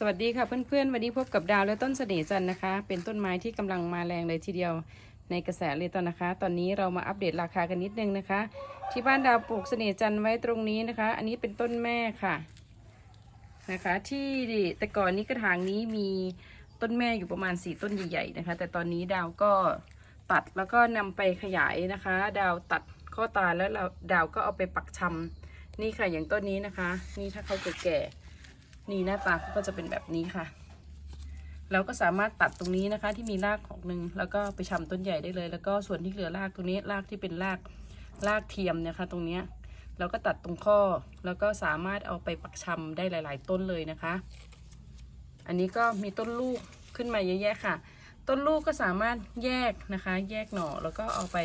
สวัสดีค่ะเพื่อนๆ วันนี้พบกับดาวและต้นเสน่ห์จันนะคะ เป็นต้นไม้ที่กำลังมาแรงเลยทีเดียวในกระแสเลยตอนนะคะ ตอนนี้เรามาอัปเดตราคากันนิดนึงนะคะ ที่บ้านดาวปลูกเสน่ห์จันไว้ตรงนี้นะคะ อันนี้เป็นต้นแม่ค่ะนะคะ ที่แต่ก่อนนี้กระถางนี้มีต้นแม่อยู่ประมาณสี่ต้นใหญ่ๆนะคะ แต่ตอนนี้ดาวก็ตัดแล้วก็นำไปขยายนะคะ ดาวตัดข้อตาแล้วเราดาวก็เอาไปปักชำนี่ค่ะอย่างต้นนี้นะคะ นี่ถ้าเขาแก่ๆ นี่หน้าตาก็จะเป็นแบบนี้ค่ะ เราก็สามารถตัดตรงนี้นะคะ ที่มีรากของหนึ่งแล้วก็ไปชำต้นใหญ่ได้เลย แล้วก็ส่วนที่เหลือรากตรงนี้รากที่เป็นรากรากเทียมเนะคะ ตรงเนี้ยเราก็ตัดตรงข้อแล้วก็สามารถเอาไปปักชำได้หลาย ๆ ต้นเลยนะคะ อันนี้ก็มีต้นลูกขึ้นมาเยอะแยะค่ะ ต้นลูกก็สามารถแยกนะคะ แยกหน่อแล้วก็เอาไป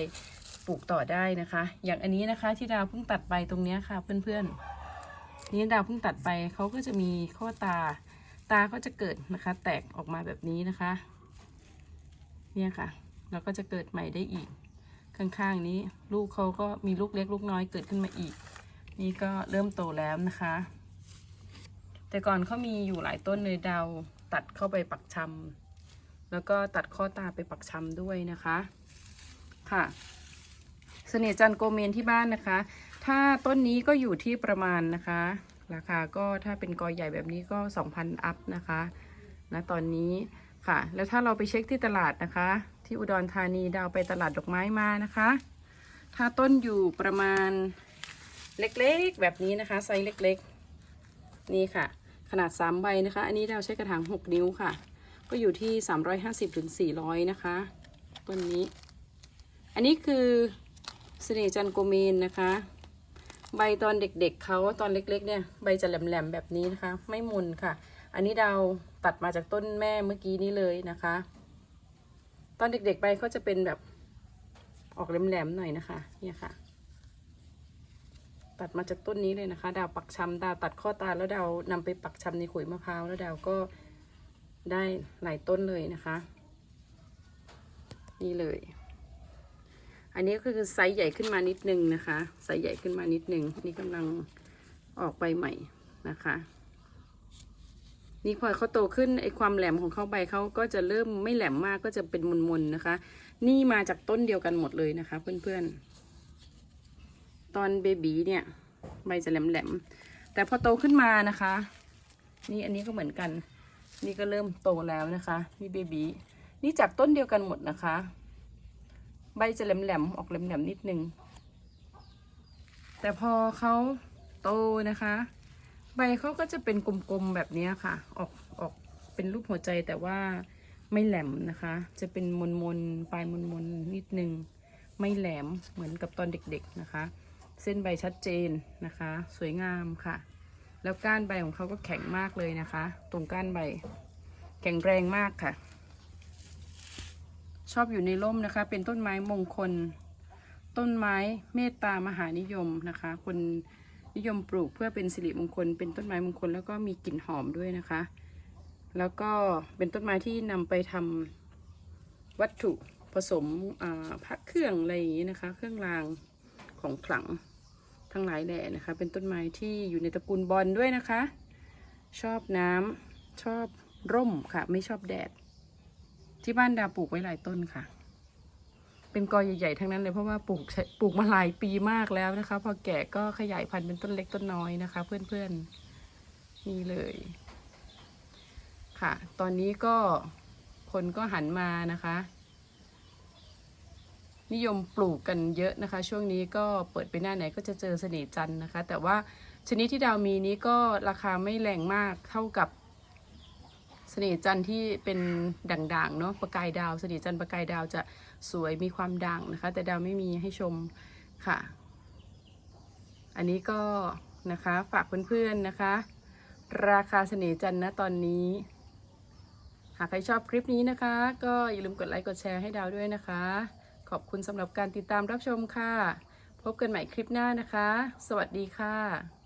ปลูกต่อได้นะคะ อย่างอันนี้นะคะที่ดาวเพิ่งตัดไปตรงนี้ค่ะเพื่อนๆ นี่ดาวเพิ่งตัดไปเขาก็จะมีข้อตา ตาก็จะเกิดนะคะ แตกออกมาแบบนี้นะคะ เนี่ยค่ะ แล้วก็จะเกิดใหม่ได้อีก ข้างๆนี้ ลูกเขาก็มีลูกเล็กลูกน้อยเกิดขึ้นมาอีก นี่ก็เริ่มโตแล้วนะคะ แต่ก่อนเขามีอยู่หลายต้นเลยดาวตัดเข้าไปปักชำแล้วก็ตัดข้อตาไปปักชำด้วยนะคะ ค่ะเสน่ห์จันโกเมนที่บ้านนะคะ ถ้าต้นนี้ก็อยู่ที่ประมาณนะคะ ราคาก็ถ้าเป็นกอใหญ่แบบนี้ก็ 2,000 อัพนะคะนะตอนนี้ค่ะ แล้วถ้าเราไปเช็คที่ตลาดนะคะ ที่อุดรธานีดาวไปตลาดดอกไม้มานะคะ ถ้าต้นอยู่ประมาณเล็กๆแบบนี้นะคะ ไซส์เล็กๆ นี่ค่ะ ขนาด 3 ใบนะคะ อันนี้ดาวใช้กระถาง 6 นิ้วค่ะ ก็อยู่ที่ 350ถึง400 นะคะ ต้นนี้ อันนี้คือเสน่จันโกเมนนะคะ ใบตอนเด็กๆเขาตอนเล็ก ๆ เนี่ยใบจะแหลมๆแบบนี้นะคะ ไม่มุนค่ะ อันนี้เดาตัดมาจากต้นแม่เมื่อกี้นี้เลยนะคะ ตอนเด็กๆใบเขาจะเป็นแบบออกแหลมๆหน่อยนะคะ เนี่ยค่ะ ตัดมาจากต้นนี้เลยนะคะ ดาวปักชำดาวตัดข้อตาแล้วดาวนำไปปักชำในขุยมะพร้าวแล้วดาวก็ได้หลายต้นเลยนะคะ นี่เลย อันนี้ก็คือไซส์ใหญ่ขึ้นมานิดนึงนะคะ ไซส์ใหญ่ขึ้นมานิดนึง นี่กำลังออกใบใหม่นะคะ นี่พอเขาโตขึ้นไอความแหลมของเขาใบเขาก็จะเริ่มไม่แหลมมากก็จะเป็นมนๆนะคะ นี่มาจากต้นเดียวกันหมดเลยนะคะ เพื่อนๆ ตอนเบบีเนี่ยใบจะแหลมๆแต่พอโตขึ้นมานะคะ นี่อันนี้ก็เหมือนกัน นี่ก็เริ่มโตแล้วนะคะนี่เบบีนี่จากต้นเดียวกันหมดนะคะ ใบจะแหลมๆออกแหลมๆนิดนึง แต่พอเขาโตนะคะ ใบเขาก็จะเป็นกลมๆแบบนี้ค่ะ ออกออกเป็นรูปหัวใจแต่ว่าไม่แหลมนะคะ จะเป็นมนๆปลายมนๆนิดนึง ไม่แหลมเหมือนกับตอนเด็กๆนะคะ เส้นใบชัดเจนนะคะ สวยงามค่ะ แล้วก้านใบของเขาก็แข็งมากเลยนะคะ ตรงก้านใบ แข็งแรงมากค่ะ ชอบอยู่ในร่มนะคะ เป็นต้นไม้มงคล ต้นไม้เมตตามหานิยมนะคะ คนนิยมปลูกเพื่อเป็นสิริมงคล เป็นต้นไม้มงคล แล้วก็มีกลิ่นหอมด้วยนะคะ แล้วก็เป็นต้นไม้ที่นำไปทำวัตถุผสมพระเครื่องอะไรอย่างนี้นะคะ เครื่องรางของขลังทั้งหลายแหล่นะคะ เป็นต้นไม้ที่อยู่ในตระกูลบอลด้วยนะคะ ชอบน้ำชอบร่มค่ะ ไม่ชอบแดด ที่บ้านดาปลูกไว้หลายต้นค่ะ เป็นกอใหญ่ๆทั้งนั้นเลยเพราะว่าปลูกปลูกมาหลายปีมากแล้วนะคะ พอแก่ก็ขยายพันธุ์เป็นต้นเล็กต้นน้อยนะคะ เพื่อนๆนี่เลย ค่ะ ตอนนี้ก็คนก็หันมานะคะ นิยมปลูกกันเยอะนะคะ ช่วงนี้ก็เปิดไปหน้าไหนก็จะเจอเสน่ห์จันนะคะ แต่ว่าชนิดที่ดาวมีนี้ก็ราคาไม่แรงมากเท่ากับ สน่ห์จันทร์ที่เป็นด่างๆเนาะประกายดาว เสน่ห์จันทร์ประกายดาวจะสวยมีความด่างนะคะ แต่ดาวไม่มีให้ชมค่ะ อันนี้ก็นะคะฝากเพื่อนๆนะคะ ราคาเสน่ห์จันทร์นะตอนนี้ หากใครชอบคลิปนี้นะคะ ก็อย่าลืมกดไลค์กดแชร์ให้ดาวด้วยนะคะ ขอบคุณสำหรับการติดตามรับชมค่ะ พบกันใหม่คลิปหน้านะคะ สวัสดีค่ะ